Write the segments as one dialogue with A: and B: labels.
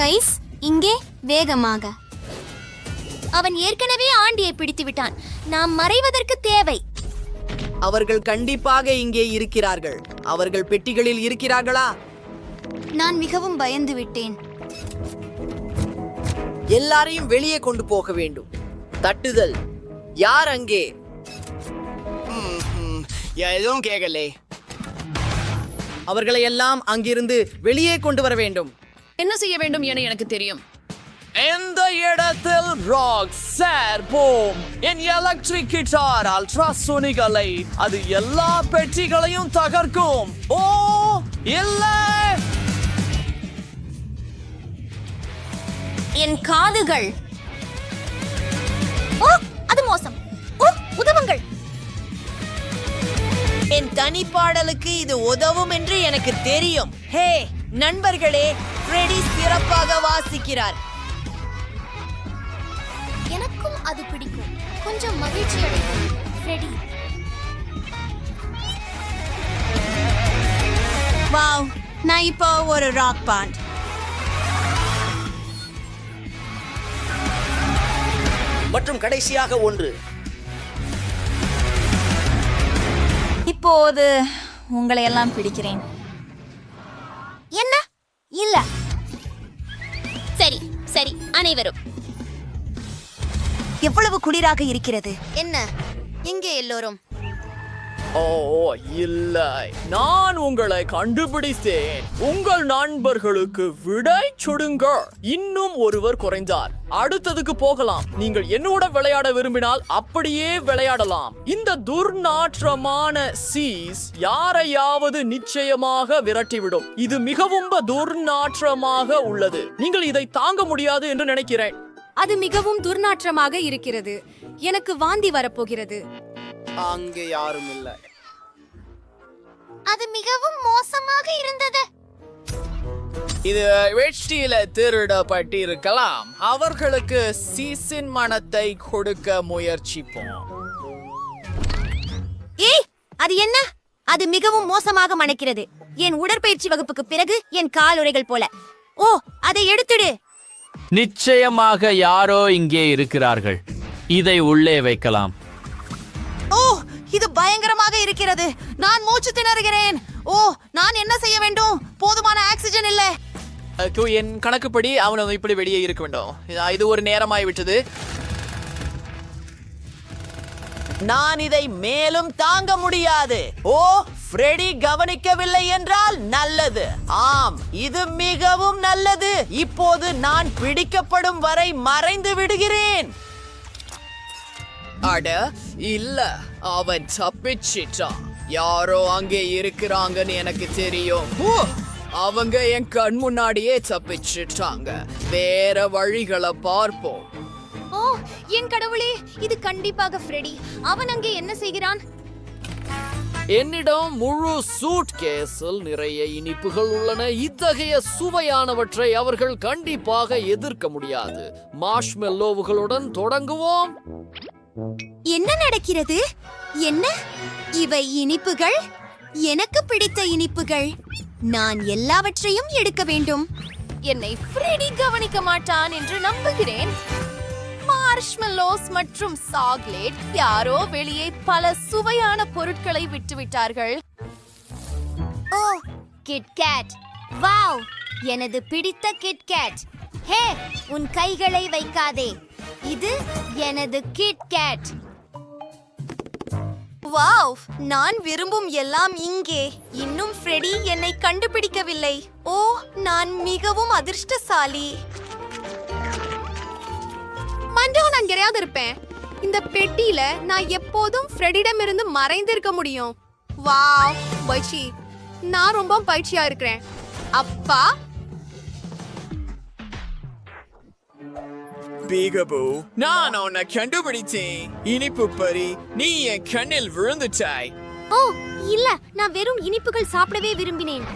A: Guys இங்கே வேகமாக.
B: அவன் ஏற்கனவே ஆண்டியை பிடித்து விட்டான். நாம் மறைவதற்கு தேவை.
C: அவர்கள் கண்டிப்பாக இங்கே இருக்கிறார்கள். அவர்கள் பெட்டிகளில் இருக்கிறார்களா?
A: நான் மிகவும் பயந்து விட்டேன்.
C: எல்லாரையும் வெளியே கொண்டு போக வேண்டும். தட்டுதல். யார் அங்கே? எதுவும் கேட்கலே. அவர்களை எல்லாம் அங்கிருந்து வெளியே கொண்டு வர வேண்டும்.
D: என்ன செய்ய வேண்டும் என எனக்கு தெரியும்.
E: எந்த இடத்தில் ராக் சேர் போம் என் எலக்ட்ரிக் கிட்டார் அல்ட்ராசோனிக் அலை அது எல்லா பெட்டிகளையும் தகர்க்கும். ஓ இல்லை.
B: என் காதுகள். ஓ அது மோசம். ஓ உதவுங்கள்.
C: என் தனிப்பாடலுக்கு இது உதவும் என்று எனக்கு தெரியும். ஹே நண்பர்களே ஃப்ரெடி சிறப்பாக வாசிக்கிறார்.
B: எனக்கும் அது பிடிக்கும். கொஞ்சம் மகிழ்ச்சி அடைக்கும் ஃப்ரெடி
A: வாவ் நான் இப்போ ஒரு ராக் பாண்ட்
F: மற்றும் கடைசியாக ஒன்று.
A: இப்போது உங்களை எல்லாம் பிடிக்கிறேன்.
B: என்ன? இல்ல. சரி சரி அனைவரும்.
A: எவ்வளவு குளிராக இருக்கிறது?
B: என்ன? இங்கே எல்லோரும்.
E: ஓ இல்லை. நான் உங்களை கண்டுபிடித்தேன். உங்கள் நண்பர்களுக்கு விடை சுடுங்கள். இன்னும் ஒருவர் குறைந்தார். அடுத்ததுக்கு போகலாம். நீங்கள் என்னோட விளையாட விரும்பினால் அப்படியே விளையாடலாம். இந்த துர்நாற்றமான சீஸ் யாரையாவது நிச்சயமாக விரட்டிவிடும். இது மிகவும் துர்நாற்றமாக உள்ளது. நீங்கள் இதை தாங்க முடியாது என்று நினைக்கிறேன்.
D: அது மிகவும் துர்நாற்றமாக இருக்கிறது. எனக்கு வாந்தி வரப்போகிறது.
C: அங்கே யாரும் இல்லை.
B: அது மிகவும் மோசமாக இருந்தது.
E: இது வெற்றியில திருடப்பட்டிருக்கலாம். அவர்களுக்கு சீசின் மனத்தை கொடுக்க முயற்சிப்போம்.
B: ஏய் அது என்ன? அது மிகவும் மோசமாக மணக்கிறது. என் உடற்பயிற்சி வகுப்புக்கு பிறகு என் காலுறைகள் போல. ஓ அதை எடுத்துடு.
G: நிச்சயமாக யாரோ இங்கே இருக்கிறார்கள். இதை உள்ளே வைக்கலாம்.
A: இது பயங்கரமாக இருக்கிறது. நான் மூச்சு திணறுகிறேன். ஓ நான் என்ன செய்ய வேண்டும்? போதுமான ஆக்சிஜன் இல்லை.
E: என் கணக்குப்படி அவன் இப்படி வெளியே இருக்க வேண்டும். இது ஒரு நேரமாய் விட்டது.
C: நான் இதை மேலும் தாங்க முடியாது. ஓ ஃப்ரெடி கவனிக்கவில்லை என்றால் நல்லது. ஆம் இது மிகவும் நல்லது. இப்போது நான் பிடிக்கப்படும் வரை மறைந்து விடுகிறேன்.
E: அட இல்ல. அவன் தப்பிச்சிட்டான். யாரோ அங்கே இருக்கிறாங்கன்னு எனக்கு தெரியும்! அவங்க என் கண் முன்னாடியே தப்பிச்சிட்டாங்க. வேற வழிகளை பார்ப்போம்.
B: ஓ என் கடவுளே இது கண்டிப்பாக ஃப்ரெடி. அவன் அங்கே என்ன செய்கிறான்?
E: என்னிடம் முழு சூட் கேஸில் நிறைய இனிப்புகள் உள்ளன. இத்தகைய சுவையானவற்றை அவர்கள் கண்டிப்பாக எதிர்க்க முடியாது. மாஷ்மெல்லோவுகளுடன் தொடங்குவோம்.
B: என்ன நடக்கிறது? என்ன? இவை இனிப்புகள்? எனக்கு பிடித்த இனிப்புகள். நான் எல்லாவற்றையும் எடுக்க வேண்டும். என்னை ஃப்ரெடி கவனிக்க மாட்டான் என்று நம்புகிறேன். மார்ஷ்மெல்லோஸ் மற்றும் சாக்லேட் யாரோ வெளியே பல சுவையான பொருட்களை விட்டுவிட்டார்கள். ஓ கிட்கேட் வாவ் எனது பிடித்த கிட்கேட் ஹே உன் கைகளை வைக்காதே. இது எனது கிட்கேட் வாவ் நான் விரும்பும் எல்லாம் இங்கே. இன்னும் ஃப்ரெடி என்னை கண்டுபிடிக்கவில்லை. ஓ நான் மிகவும் அதிர்ஷ்டசாலி.
D: மண்டோ நான் எங்கேயாவது இருப்பேன். இந்த பெட்டியில நான் எப்போதும் ஃப்ரெடிடமிருந்து மறைந்திருக்க முடியும். வாவ் பயிற்சி. நான் ரொம்ப பயிற்சியா இருக்கிறேன். அப்பா
E: பீகபு நான் உன்னை கண்டுபிடித்தேன் இனிப்பு பறி நீ என் கண்ணில் விழுந்துட்டாய்.
B: ஓ இல்ல நான் வெறும் இனிப்புகள் சாப்பிடவே விரும்பினேன்.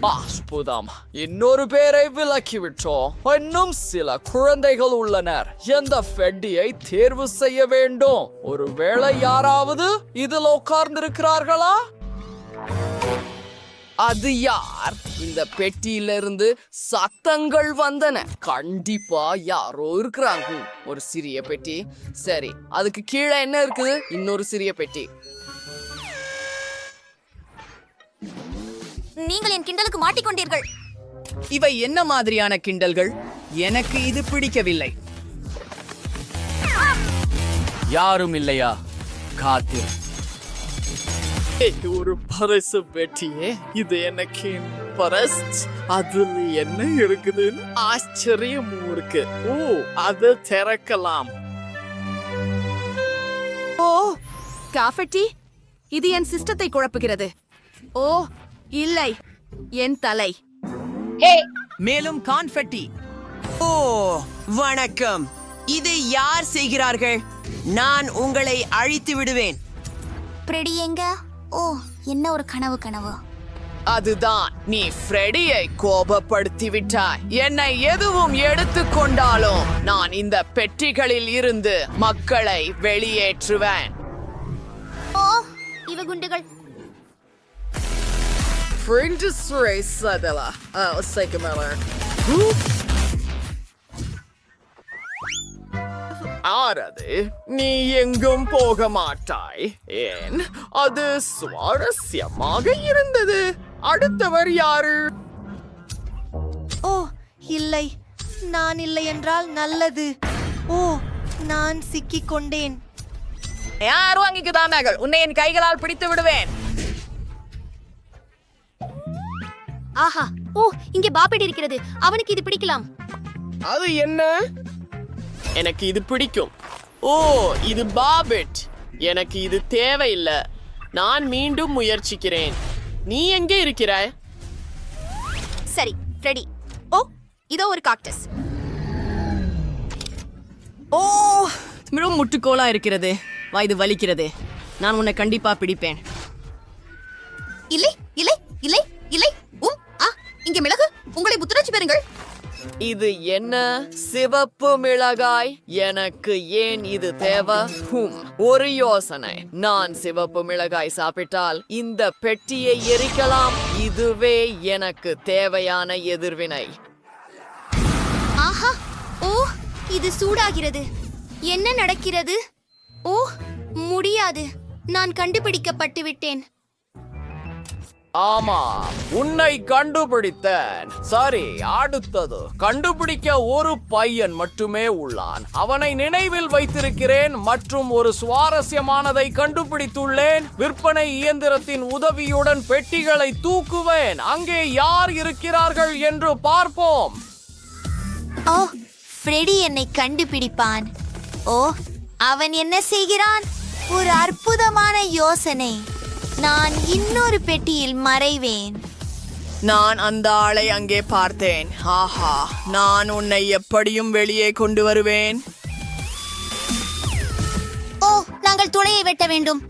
E: அற்புதம் இன்னொரு பேரை விலக்கி விட்டோம் இன்னும் சில குழந்தைகள் உள்ளனர். எந்த ஃபெட்டியை தேர்வு செய்ய வேண்டும்? ஒருவேளை யாராவது இதில் உட்கார்ந்திருக்கிறார்களா? அது யார்? இந்த பெட்டியிலிருந்து சத்தங்கள் வந்தன. கண்டிப்பா யாரோ இருக்கிறாங்க. ஒரு சிறிய பெட்டி. சரி அதுக்கு கீழே என்ன இருக்குது? இன்னொரு சிறிய பெட்டி.
B: நீங்கள் என் கிண்டலுக்கு மாட்டிக்கொண்டீர்கள்.
C: இவை என்ன மாதிரியான கிண்டல்கள்? எனக்கு இது பிடிக்கவில்லை.
G: யாரும் இல்லையா? காத்திரு.
E: ஒரு பரிசு பெட்டியே இது எனக்கு பரஸ்ட் அதுல என்ன இருக்குதுன்னு ஆச்சரியமும் இருக்கு. ஓ அது திறக்கலாம்.
A: ஓ காஃபட்டி இது என் சிஸ்டத்தை குழப்புகிறது. ஓ இல்லை என் தலை.
C: மேலும் கான்ஃபெட்டி ஓ வணக்கம். இது யார் செய்கிறார்கள்? நான் உங்களை அழித்து விடுவேன்.
B: ஃப்ரெடி எங்க? ஓ என்ன ஒரு கனவு கனவு.
C: அதுதான். நீ ஃப்ரெடியை கோபப்படுத்தி விட்டாய் என்னை எதுவும் எடுத்துக்கொண்டாலும் நான் இந்த பெட்டிகளில் இருந்து மக்களை வெளியேற்றுவேன்.
B: ஓ இவ குண்டுகள்.
E: Princess Race Adela. Uh, let's take a minute. ஆறது நீ எங்கும் போக மாட்டாய். ஏன்? அது சுவாரஸ்யமாக இருந்தது. அடுத்தவர் யாரு?
A: ஓ இல்லை. நான் இல்லை என்றால் நல்லது. ஓ நான் சிக்கிக் கொண்டேன்.
C: யார் வாங்கிக்குதானார்கள் உன்னை என் கைகளால் பிடித்து விடுவேன்.
B: ஆஹா. ஓ இங்கே பாப்பெட் இருக்கிறது. அவனுக்கு இது பிடிக்கலாம்.
E: அது என்ன? எனக்கு இது பிடிக்கும். ஓ இது பாபெட். எனக்கு இது தேவையில்லை. நான் மீண்டும் முயற்சிக்கிறேன். நீ எங்கே இருக்கிறாய்?
B: சரி ஃப்ரெடி ஓ இதோ ஒரு காக்டஸ்
C: ஓ மிகவும் முட்டுக்கோலா இருக்கிறது. வயது வலிக்கிறது. நான் உன்னை கண்டிப்பா பிடிப்பேன்.
B: இல்லை இல்லை இல்லை இல்லை. உம் ஆ இங்கே மிளகு. உங்களை புத்துணர்ச்சி பெறுங்கள்.
E: இது என்ன சிவப்பு மிளகாய்? எனக்கு ஏன் இது தேவை? ஹும் ஒரு யோசனை. நான் சிவப்பு மிளகாய் சாப்பிட்டால் இந்த பெட்டியை எரிக்கலாம். இதுவே எனக்கு தேவையான எதிர்வினை.
B: ஆஹா ஓ இது சூடாகிறது. என்ன நடக்கிறது? ஓ முடியாது. நான் கண்டுபிடிக்கப்பட்டு விட்டேன்
E: ஆமா உன்னை கண்டுபிடித்தேன். சரி அடுத்தது. கண்டுபிடிக்க ஒரு பையன் மட்டுமே உள்ளான். அவனை நினைவில் வைத்திருக்கிறேன் மற்றும் ஒரு சுவாரஸ்யமானதை கண்டுபிடித்துள்ளேன். விற்பனை இயந்திரத்தின் உதவியுடன் பெட்டிகளை தூக்குவேன். அங்கே யார் இருக்கிறார்கள் என்று பார்ப்போம்.
B: ஓ ஃப்ரெடி என்னை கண்டுபிடிப்பான். ஓ அவன் என்ன செய்கிறான்? ஒரு அற்புதமான யோசனை. நான் இன்னொரு பெட்டியில் மறைவேன்.
C: நான் அந்த ஆளை அங்கே பார்த்தேன். ஆஹா நான் உன்னை எப்படியும் வெளியே கொண்டு வருவேன்.
B: ஓ நாங்கள் துளையை வெட்ட வேண்டும்.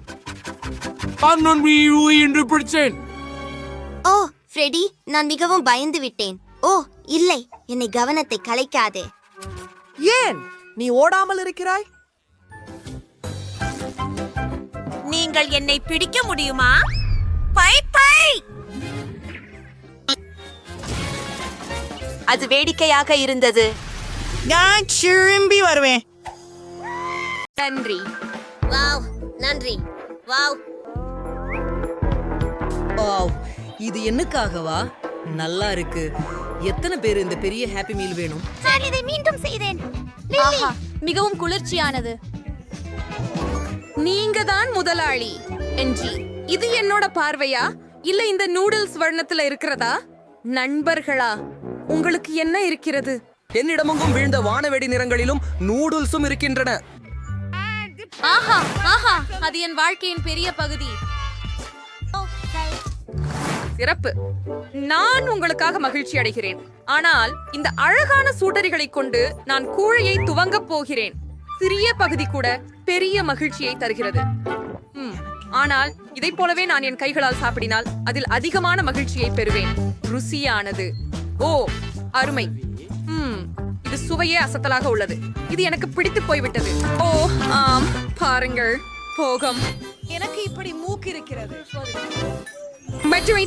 G: என்று பிடிச்சேன்.
B: ஓ ஃப்ரெடி நான் மிகவும் பயந்து விட்டேன். ஓ இல்லை என்னை கவனத்தை கலைக்காதே.
C: ஏன்? நீ ஓடாமல் இருக்கிறாய்?
A: நீங்கள் என்னை பிடிக்க முடியுமா? Bye bye! அது வேடிக்கையாக இருந்தது.
C: நான் திரும்பி வருவேன்.
A: நன்றி.
B: வாவ் நன்றி. வாவ்.
H: வாவ் இது என்னக்காகவா? நல்லா இருக்கு. எத்தனை பேர் இந்த பெரிய ஹாப்பி மீல் வேணும்?
B: நான் இதை மீண்டும் செய்தேன்.
D: மிகவும் குளிர்ச்சியானது.
I: நீங்க தான் முதலாளி. என்ஜி இது என்னோட பார்வையா? இல்ல இந்த நூடுல்ஸ் வர்ணத்துல இருக்கிறதா? நண்பர்களா உங்களுக்கு என்ன இருக்கிறது?
H: என்னிடமெங்கும் வீழ்ந்த வானவெடி நிறங்களிலும் நூடுல்ஸும் இருக்கின்றன.
D: ஆஹா ஆஹா அது என் வாழ்க்கையின் பெரிய பகுதி.
I: சிறப்பு. நான் உங்களுக்காக மகிழ்ச்சி அடைகிறேன். ஆனால் இந்த அழகான சூடரிகளை கொண்டு நான் கூழையை துவங்கப் போகிறேன். சிறிய பகுதி கூட பெரிய மகிழ்ச்சியை தருகிறது. ஆனால் இதை போலவே நான் என் கைகளால் சாப்பிடினால் அதில் அதிகமான மகிழ்ச்சியை பெறுவேன். ருசியானது. ஓ அருமை. ம் இது சுவையே அசத்தலாக உள்ளது. இது எனக்கு பிடித்து போய்விட்டது. ஓ ஆம் பாருங்கள் போகம்.
C: எனக்கு இப்படி மூக்கு இருக்கிறது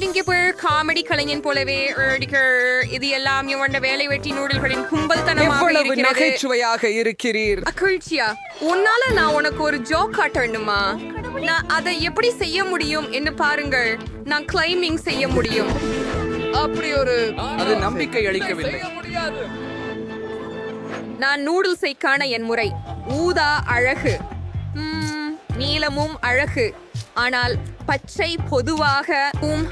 I: இங்கே போய் காமெடி கலைஞன் போலவே இது எல்லாம் இவண்ட வேலை வெட்டி நூடல்களின் கும்பல் தனமாக
J: நகைச்சுவையாக இருக்கிறீர்?
I: அகழ்ச்சியா? உன்னால நான் உனக்கு ஒரு ஜோக் காட்டணுமா? நான் அதை எப்படி செய்ய முடியும் என்று பாருங்கள். நான் கிளைம்பிங் செய்ய முடியும்.
J: அப்படி ஒரு
G: அது நம்பிக்கை அளிக்கவில்லை.
I: நான் நூடுல்ஸை காண என் முறை. ஊதா அழகு. ம்ம், நீலமும் அழகு. ஆனால் பச்சை பொதுவாக உம்,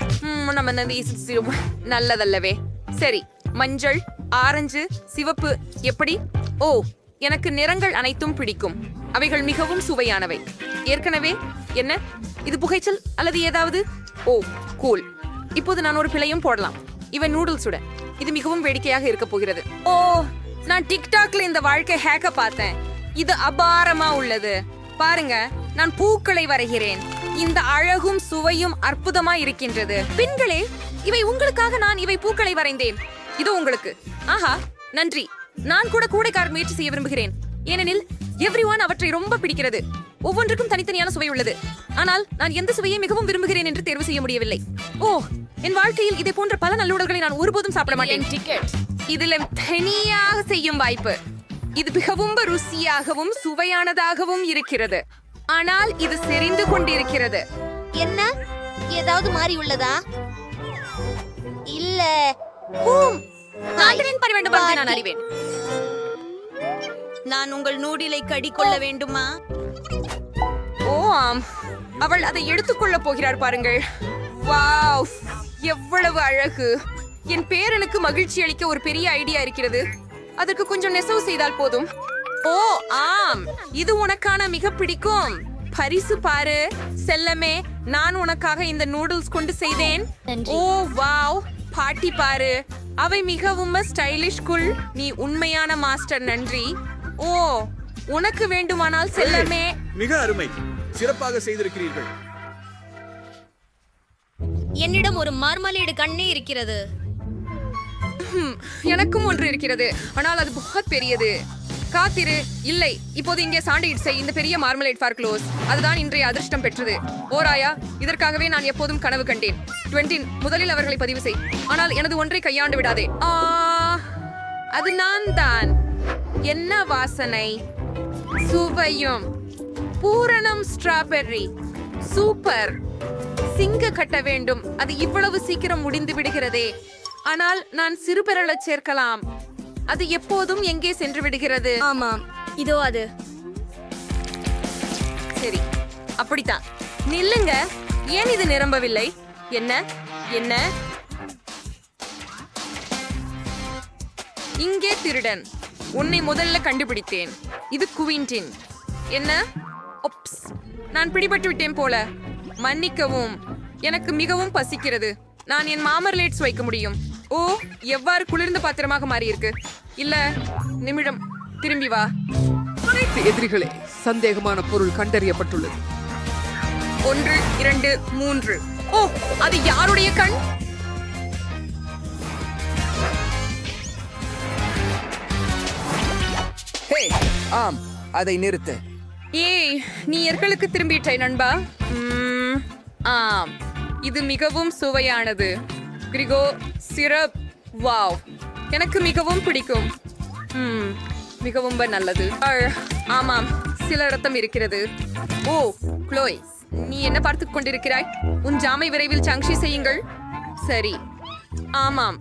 I: நம்ம நல்லதல்லவே. சரி மஞ்சள் ஆரஞ்சு சிவப்பு எப்படி? ஓ எனக்கு நிறங்கள் அனைத்தும் பிடிக்கும். அவைகள் மிகவும் சுவையானவை. ஏற்கனவே என்ன? இது புகைச்சல் அல்லது ஏதாவது? Oh cool. இப்போது நான் ஒரு பிழையும் போடலாம். இவன் நூடுல்ஸ் உட இது மிகவும் வேடிக்கையாக இருக்க போகிறது. ஓ நான் டிக்டாக்ல இந்த வாழ்க்கை ஹேக்க பார்த்தேன். இது அபாரமா உள்ளது. பாருங்க நான் பூக்களை வரைகிறேன். இந்த அழகும் சுவையும் அற்புதமா இருக்கின்றது பெண்களே இவை உங்களுக்காக நான் இவை பூக்களை வரைந்தேன். இது உங்களுக்கு. ஆஹா நன்றி. நான் கூட கூடைக்காரர் முயற்சி செய்ய விரும்புகிறேன். ஏனெனில் எவ்ரிஒன் அவற்றை ரொம்ப பிடிக்கிறது. ஒவ்வொன்றுக்கும் தனித்தனியான சுவை உள்ளது. ஆனால் நான் எந்த சுவையை மிகவும் விரும்புகிறேன் என்று தேர்வு செய்ய முடியவில்லை. ஓ என் வாழ்க்கையில் இதை போன்ற பல நல்லுடல்களை நான் ஒருபோதும் சாப்பிட மாட்டேன். டிக்கெட் இதுல தனியாக செய்யும் வாய்ப்பு. இது மிகவும் ருசியாகவும் சுவையானதாகவும் இருக்கிறது. ஆனால் இது செறிந்து கொண்டிருக்கிறது.
B: என்ன? ஏதாவது மாறி உள்ளதா? இல்ல ஹூம்.
I: நான் அறிவேன்.
C: நான் உங்கள் நூடிலை கடிக்கொள்ள வேண்டுமா?
I: ஓ ஆம். அவள் அதை எடுத்துக்கொள்ள போகிறார் பாருங்கள். வாவ் எவ்வளவு அழகு. என் பேரனுக்கு மகிழ்ச்சி அளிக்க ஒரு பெரிய ஐடியா இருக்கிறது. அதற்கு கொஞ்சம் நெசவு செய்தால் போதும். ஓ ஆம். இது உனக்கான மிக பிடிக்கும். பரிசு பாரு. செல்லமே நான் உனக்காக இந்த நூடுல்ஸ் கொண்டு செய்தேன். Oh wow. பாட்டி பாரு. அவை மிகவும் ஸ்டைலிஷ் குள் நீ உண்மையான மாஸ்டர் நன்றி. ஓ உனக்கு வேண்டுமானால் செல்லமே.
K: மிக அருமை. சிறப்பாக செய்திருக்கிறீர்கள்.
B: என்னிடம் ஒரு மார்மலேடு கண்ணே இருக்கிறது.
I: எனக்கும் ஒன்று இருக்கிறது. ஆனால் அது புகத் பெரியது. காத்திரு. இல்லை இப்போது இங்கே சாண்ட்விச் செய். இந்த பெரிய மார்மலேட் ஃபார் க்ளோஸ். அதுதான் இன்றைய அதிர்ஷ்டம் பெற்றது. ஓராயா இதற்காகவே நான் எப்போதும் கனவு கண்டேன். டுவெண்டின் முதலில் அவர்களை பதிவு செய். ஆனால் எனது ஒன்றை கையாண்டு விடாதே. ஆ அது நான் தான். என்ன வாசனை? சுவையும். பூரணம் ஸ்ட்ராபெர்ரி. சூப்பர். சிங்க கட்ட வேண்டும். அது இவ்வளவு சீக்கிரம் முடிந்து விடுகிறதே. ஆனால் நான் சிறுபெறலச் சேர்க்கலாம். அது எப்போதும் எங்கே சென்று விடுகிறது?
B: ஆமாம். இதோ அது.
I: சரி. அப்படித்தான். நில்லுங்க. ஏன் இது நிரம்பவில்லை? என்ன? என்ன? இங்கே திருடன். உன்னை முதல்ல கண்டுபிடித்தேன். இது குவிண்டின் என்ன? ஒப்ஸ். நான் பிடிபட்டு விட்டேன் போல. மன்னிக்கவும். எனக்கு மிகவும் பசிக்கிறது. நான் என் மாமர்லேட்ஸ் வைக்க முடியும். ஓ எவ்வாறு குளிர்ந்த பாத்திரமாக மாறியிருக்கு? இல்ல நிமிடம் திரும்பி வா.
J: அனைத்து எதிரிகளே சந்தேகமான பொருள் கண்டறியப்பட்டுள்ளது.
I: ஒன்று இரண்டு மூன்று. ஓ அது யாருடைய கண்?
J: ஆம் அதை நிறுத்து.
I: ஏய் நீ எர்களுக்கு திரும்பிட்டாய் நண்பா? ஆம். இது மிகவும் சுவையானது. கிரிகோ சிரப். வாவ். எனக்கு மிகவும் பிடிக்கும். ம் மிகவும் நல்லது. ஆமாம் சில ரத்தம் இருக்கிறது. ஓ க்ளோய் நீ என்ன பார்த்து கொண்டிருக்கிறாய்? உன் ஜாமை விரைவில் சங்ஷி செய்யுங்கள். சரி. ஆமாம்.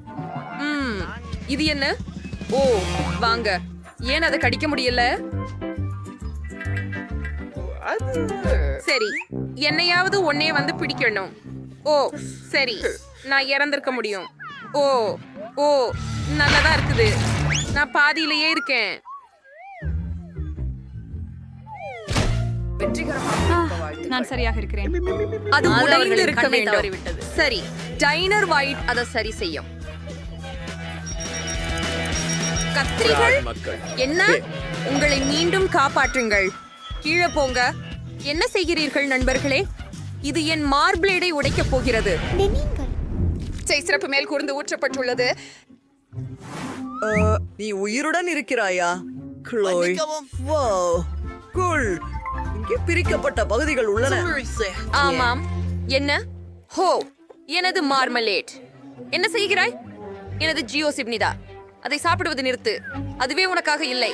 I: ம் இது என்ன? ஓ வாங்க. ஏன் அதை கடிக்க முடியல? சரி. என்னையாவது உன்னைய வந்து பிடிக்கணும். ஓ சரி. நான் இறந்திருக்க முடியும். ஓ ஓ நல்லதா இருக்குது. நான் பாதியிலேயே இருக்கேன்.
A: நான் சரியாக இருக்கிறேன்.
I: அது
C: அவர்களின்
I: இருக்க வேண்டும். சரி டைனர் வைட் அதை சரி செய்யும். கத்திரிகள் என்ன? உங்களை மீண்டும் காப்பாற்றுங்கள். கீழே போங்க. என்ன செய்கிறீர்கள் நண்பர்களே? இது என் மார்பிளேடை உடைக்கப் போகிறது. செய் சிறப்பு மேல் கூர்ந்து ஊற்றப்பட்டுள்ளது.
H: நீ உயிருடன் இருக்கிறாயா? க்ளோய். வோ குள் இங்கே பிரிக்கப்பட்ட பகுதிகள் உள்ளன.
I: ஆமாம். என்ன? ஹோ எனது மார்மலேட். என்ன செய்கிறாய்? எனது ஜியோ சிப்னிதா. அதை சாப்பிடுவது நிறுத்து. அதுவே உனக்காக இல்லை.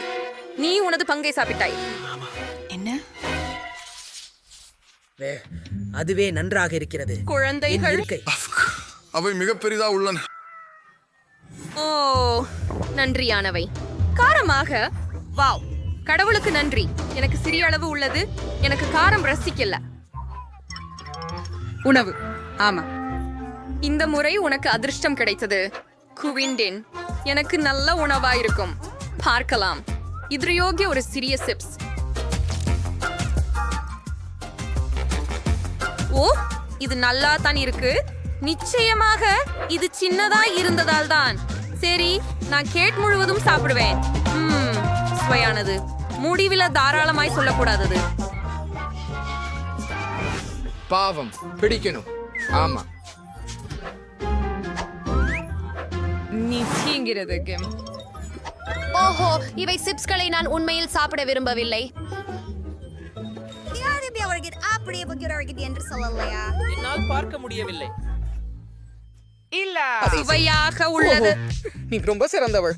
I: நீ உனது பங்கை சாப்பிட்டாய்.
H: வே- அதுவே நன்றாக இருக்கிறது.
I: குழந்தைகள்?
K: அவை மிக பெரிதா உள்ளன.
I: ஓ நன்றியானவை. காரமாக வாவ் கடவுளுக்கு நன்றி. எனக்கு சிறிய அளவு உள்ளது எனக்கு காரம் ரசிக்கல.
J: உணவு ஆமா.
I: இந்த முறை உனக்கு அதிர்ஷ்டம் கிடைத்தது. குவிண்டின் எனக்கு நல்ல உணவா இருக்கும் பார்க்கலாம். இதயோகிய ஒரு சிறிய சிப்ஸ். ஓ இது நல்லா தான் இருக்கு. நிச்சயமாக இது சின்னதா இருந்ததால் தான். சரி நான் கேட் முழுவதும் சாப்பிடுவேன். ம், சுவையானது. முடிவில தாராளமாய் சொல்லக்கூடாதது.
J: பாவம் பிடிக்கணும். ஆமா.
I: நீ தீங்கிறது
D: ஓஹோ இவை சிப்ஸ்களை நான் உண்மையில் சாப்பிட விரும்பவில்லை.
G: என்னால் பார்க்க முடியவில்லை.
I: சுவையாக உள்ளது.
J: நீ ரொம்ப சிறந்தவள்.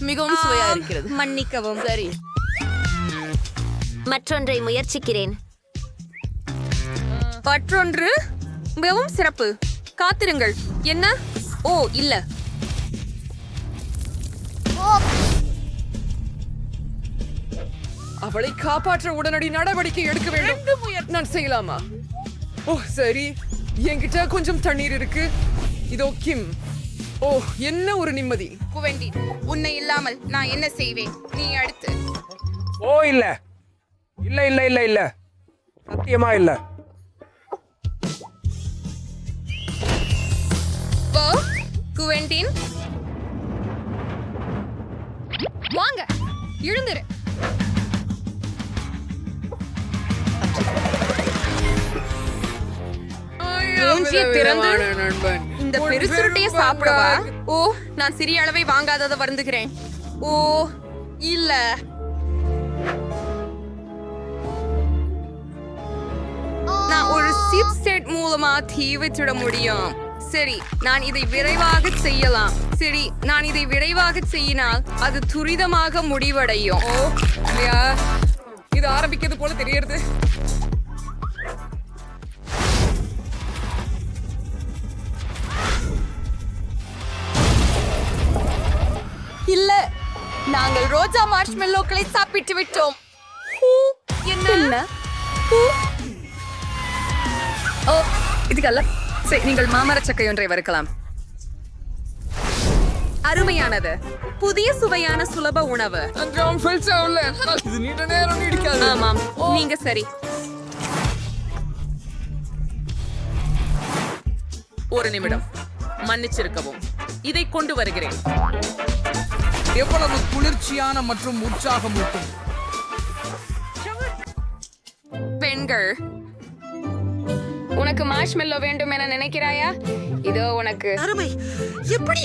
A: மிகவும் சுவையா இருக்கிறது.
I: மன்னிக்கவும்.
A: சரி.
B: மற்றொன்றை முயற்சிக்கிறேன்.
I: மற்றொன்று மிகவும் சிறப்பு. காத்திருங்கள். என்ன? ஓ இல்ல.
J: அவளை காப்பாற்ற உடனடி நடவடிக்கை எடுக்க வேண்டும். நான் செய்யலாமா? ஓ சரி. என்கிட்ட கொஞ்சம் தண்ணீர் இருக்கு. இதோ கிம். ஓ என்ன ஒரு நிம்மதி.
I: குவெண்டி உன்னை இல்லாமல் நான் என்ன செய்வேன்? நீ அடுத்து.
G: ஓ இல்ல. இல்ல இல்ல இல்ல இல்ல. சத்தியமா இல்ல.
I: ஓ குவெண்டின் வாங்க எழுந்துரு. மூஞ்சியை திறந்து இந்த பெருசுருட்டைய சாப்பிடவா? ஓ நான் சிறிய அளவை வாங்காதத வருந்துகிறேன். ஓ இல்ல. நான் ஒரு சிப் செட் மூலமா தீ வச்சிட முடியும். சரி நான் இதை விரைவாக செய்யலாம். சரி நான் இதை விரைவாக செய்யினால் அது துரிதமாக முடிவடையும்.
J: ஓ இது ஆரம்பிக்கிறது போல தெரியறது.
I: ரோஜா மார்ஷ்மெல்லோக்களை சாப்பிட்டு விட்டோம். ஹூ, என்ன. ஓ இதுக்கல்ல. சரி நீங்கள் மாமர சக்கை ஒன்றை வறுக்கலாம். அருமையானது. புதிய சுவையான சுலப உணவு. ஆமாம் நீங்க சரி. ஒரு நிமிடம். மன்னிச்சிருக்கவும். இதை கொண்டு வருகிறேன்.
G: எவ்வளவு குளிர்ச்சியான மற்றும் உற்சாகமூட்டும்
I: பெண்கள் உனக்கு மார்ஷ்மெல்லோ வேண்டும் என நினைக்கிறாயா? இதோ உனக்கு.
C: அருமை. எப்படி?